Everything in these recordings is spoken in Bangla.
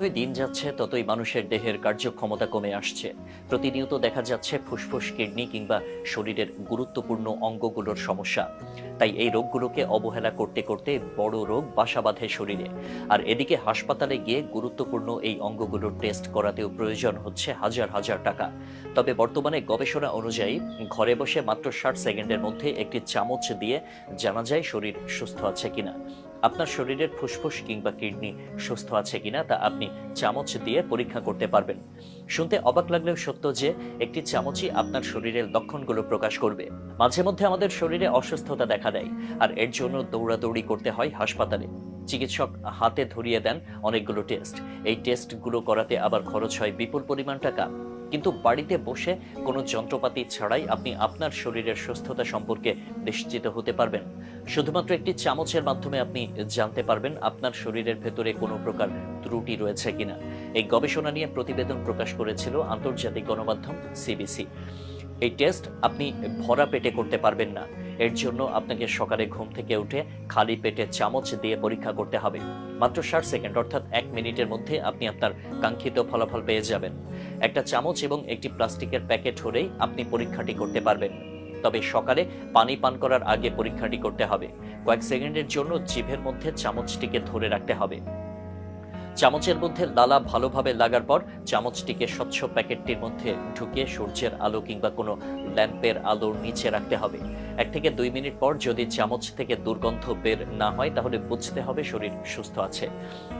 যতই দিন যাচ্ছে, ততই মানুষের দেহের কার্যক্ষমতা কমে আসছে। প্রতিনিয়ত দেখা যাচ্ছে ফুসফুস, কিডনি কিংবা শরীরের গুরুত্বপূর্ণ অঙ্গগুলোর সমস্যা। তাই এই রোগগুলোকে অবহেলা করতে করতে বড় রোগ বাসা বাঁধে শরীরে। আর এদিকে হাসপাতালে গিয়ে গুরুত্বপূর্ণ এই অঙ্গগুলোর টেস্ট করাতেও প্রয়োজন হচ্ছে হাজার হাজার টাকা। তবে বর্তমানে গবেষণা অনুযায়ী, ঘরে বসে মাত্র ষাট সেকেন্ডের মধ্যে একটি চামচ দিয়ে জানা যায় শরীর সুস্থ আছে কিনা। আপনার শরীরের ফুসফুস কিংবা কিডনি সুস্থ আছে কিনা তা আপনি চামচ দিয়ে পরীক্ষা করতে পারবেন। শুনতে অবাক লাগলেও সত্য যে, একটি চামচই আপনার শরীরের লক্ষণগুলো প্রকাশ করবে। মাঝে মধ্যে আমাদের শরীরে অসুস্থতা দেখা দেয়, আর এর জন্য দৌড়াদৌড়ি করতে হয় হাসপাতালে। চিকিৎসক হাতে ধরিয়ে দেন অনেকগুলো টেস্ট। এই টেস্টগুলো করাতে আবার খরচ হয় বিপুল পরিমাণ টাকা। কিন্তু বাড়িতে বসে কোনো যন্ত্রপাতি ছাড়াই আপনি আপনার শরীরের সুস্থতা সম্পর্কে নিশ্চিত হতে পারবেন। শুধুমাত্র একটি চামচের মাধ্যমে আপনি জানতে পারবেন আপনার শরীরের ভেতরে কোনো প্রকার ত্রুটি রয়েছে কিনা। এই গবেষণা নিয়ে প্রতিবেদন প্রকাশ করেছিল আন্তর্জাতিক গণমাধ্যম সিবিসি। এই টেস্ট আপনি ভরা পেটে করতে পারবেন না। এর জন্য আপনাকে সকালে ঘুম থেকে উঠে খালি পেটে চামচ দিয়ে পরীক্ষা করতে হবে। মাত্র ষাট সেকেন্ড, অর্থাৎ এক মিনিটের মধ্যে আপনি আপনার কাঙ্ক্ষিত ফলাফল পেয়ে যাবেন। একটা চামচ এবং একটি প্লাস্টিকের প্যাকেট হলেই আপনি পরীক্ষাটি করতে পারবেন। তবে সকালে পানি পান করার আগে পরীক্ষাটি করতে হবে। কয়েক সেকেন্ডের জন্য জিভের মধ্যে চামচটিকে ধরে রাখতে হবে। চামচের মধ্যে লালা ভালোভাবে লাগার পর চামচটিকে স্বচ্ছ প্যাকেটটির মধ্যে ঢুকিয়ে সূর্যের আলো কিংবা কোনো ল্যাম্পের আলোর নিচে রাখতে হবে। এক থেকে দুই মিনিট পর যদি চামচ থেকে দুর্গন্ধ বের না হয়, তাহলে বুঝতে হবে শরীর সুস্থ আছে।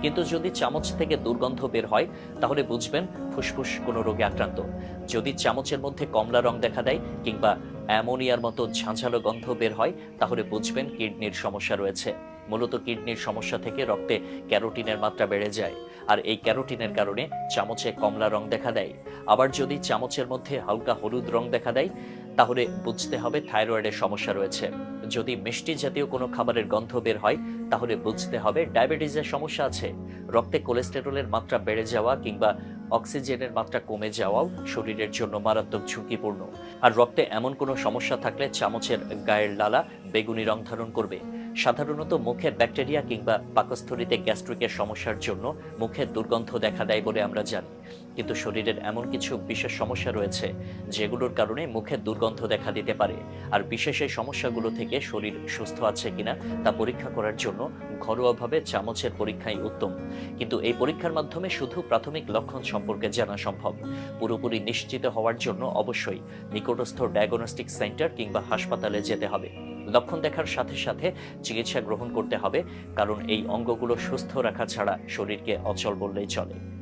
কিন্তু যদি চামচ থেকে দুর্গন্ধ বের হয়, তাহলে বুঝবেন ফুসফুস কোনো রোগে আক্রান্ত। যদি চামচের মধ্যে কমলা রং দেখা দেয় কিংবা অ্যামোনিয়ার মতো ঝাঁঝালো গন্ধ বের হয়, তাহলে বুঝবেন কিডনির সমস্যা রয়েছে। মূলত কিডনির সমস্যা থেকে রক্তে ক্যারোটিনের মাত্রা বেড়ে যায়, আর এই ক্যারোটিনের কারণে চামচে কমলা রং দেখা দেয়। আবার যদি চামচের মধ্যে হালকা হলুদ রং দেখা দেয়, তাহলে বুঝতে হবে থাইরয়েডের সমস্যা রয়েছে। যদি মিষ্টি জাতীয় কোনো খাবারের গন্ধ বের হয়, তাহলে বুঝতে হবে ডায়াবেটিসের সমস্যা আছে। রক্তে কোলেস্টেরলের মাত্রা বেড়ে যাওয়া কিংবা অক্সিজেনের মাত্রা কমে যাওয়াও শরীরের জন্য মারাত্মক ঝুঁকিপূর্ণ। আর রক্তে এমন কোনো সমস্যা থাকলে চামচের গায়ের লালা বেগুনি রং ধারণ করবে। সাধারণত মুখে ব্যাকটেরিয়া কিংবা পাকস্থলিতে গ্যাস্ট্রিকের সমস্যার জন্য মুখে দুর্গন্ধ দেখা দেয় বলে আমরা জানি। কিন্তু শরীরের এমন কিছু বিশেষ সমস্যা রয়েছে, যেগুলোর কারণে মুখে দুর্গন্ধ দেখা দিতে পারে। আর বিশেষ এই সমস্যাগুলো থেকে শরীর সুস্থ আছে কিনা তা পরীক্ষা করার জন্য ঘরোয়াভাবে চামচের পরীক্ষাই উত্তম। কিন্তু এই পরীক্ষার মাধ্যমে শুধু প্রাথমিক লক্ষণ সম্পর্কে জানা সম্ভব। পুরোপুরি নিশ্চিত হওয়ার জন্য অবশ্যই নিকটস্থ ডায়াগনস্টিক সেন্টার কিংবা হাসপাতালে যেতে হবে। লক্ষণ দেখার সাথে সাথে চিকিৎসা গ্রহণ করতে হবে, কারণ এই অঙ্গগুলো সুস্থ রাখা ছাড়া শরীরকে অচল বললেই চলে।